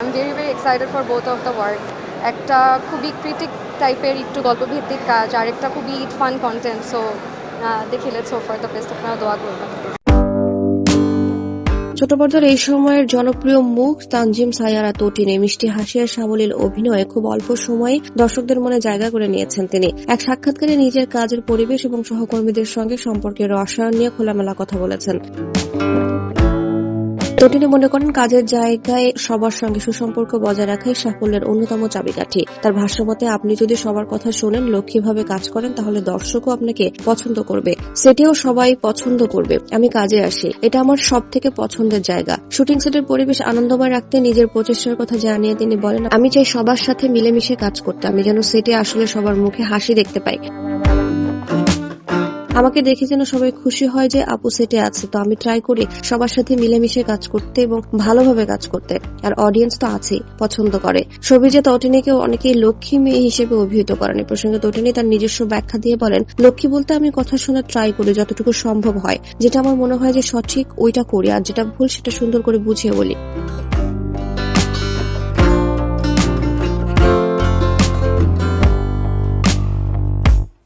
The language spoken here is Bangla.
I'm very very excited for both of the work. একটা খুবই ক্রিটিক টাইপের একটু গল্পভিত্তিক কাজ আর একটা খুবই ফান কন্টেন্ট সো দেখি let's hope for the best আপনারা দোয়া করবেন ছোট পর্দার এই সময়ের জনপ্রিয় মুখ, তানজিম, সায়ারা তটিনে মিষ্টি হাসি আর সাবলীল অভিনয়ে খুব অল্প সময়ে দর্শকদের মনে জায়গা করে নিয়েছেন তিনি। এক সাক্ষাৎকারে নিজের কাজের পরিবেশ এবং সহকর্মীদের সঙ্গে সম্পর্কের রসায়ন নিয়ে খোলামেলা কথা বলেছেন। তটিনী মনে করেন কাজের জায়গায় সবার সঙ্গে সুসম্পর্ক বজায় রাখাই সাফল্যের অন্যতম চাবিকাঠি। তার ভাষ্যমতে, আপনি যদি সবার কথা শোনেন লক্ষ্মীভাবে কাজ করেন, তাহলে দর্শকও আপনাকে পছন্দ করবে। সেটিও সবাই পছন্দ করবে। আমি কাজে আসি। এটা আমার সব থেকে পছন্দের জায়গা। শুটিং সেটের পরিবেশ আনন্দময় রাখতে নিজের প্রচেষ্টার কথা জানিয়ে তিনি বলেন, আমি চাই সবার সাথে মিলেমিশে কাজ করতে। আমি যেন সেটে আসলে সবার মুখে হাসি দেখতে পাই। আমাকে দেখে যেন সবাই খুশি হয় যে আপু সেটে আছে। তো আমি ট্রাই করি সবার সাথে মিলেমিশে কাজ করতে এবং ভালোভাবে কাজ করতে। আর অডিয়েন্স তো আছেই, পছন্দ করে। সবিজে তটিনীকেও অনেকেই লক্ষ্মী মেয়ে হিসেবে অভিহিত করেন। এই প্রসঙ্গে তটিনী তার নিজস্ব ব্যাখ্যা দিয়ে বলেন, লক্ষ্মী বলতে আমি কথা শোনার ট্রাই করি যতটুকু সম্ভব হয়। যেটা আমার মনে হয় যে সঠিক, ওইটা করি। আর যেটা ভুল, সেটা সুন্দর করে বুঝিয়ে বলি।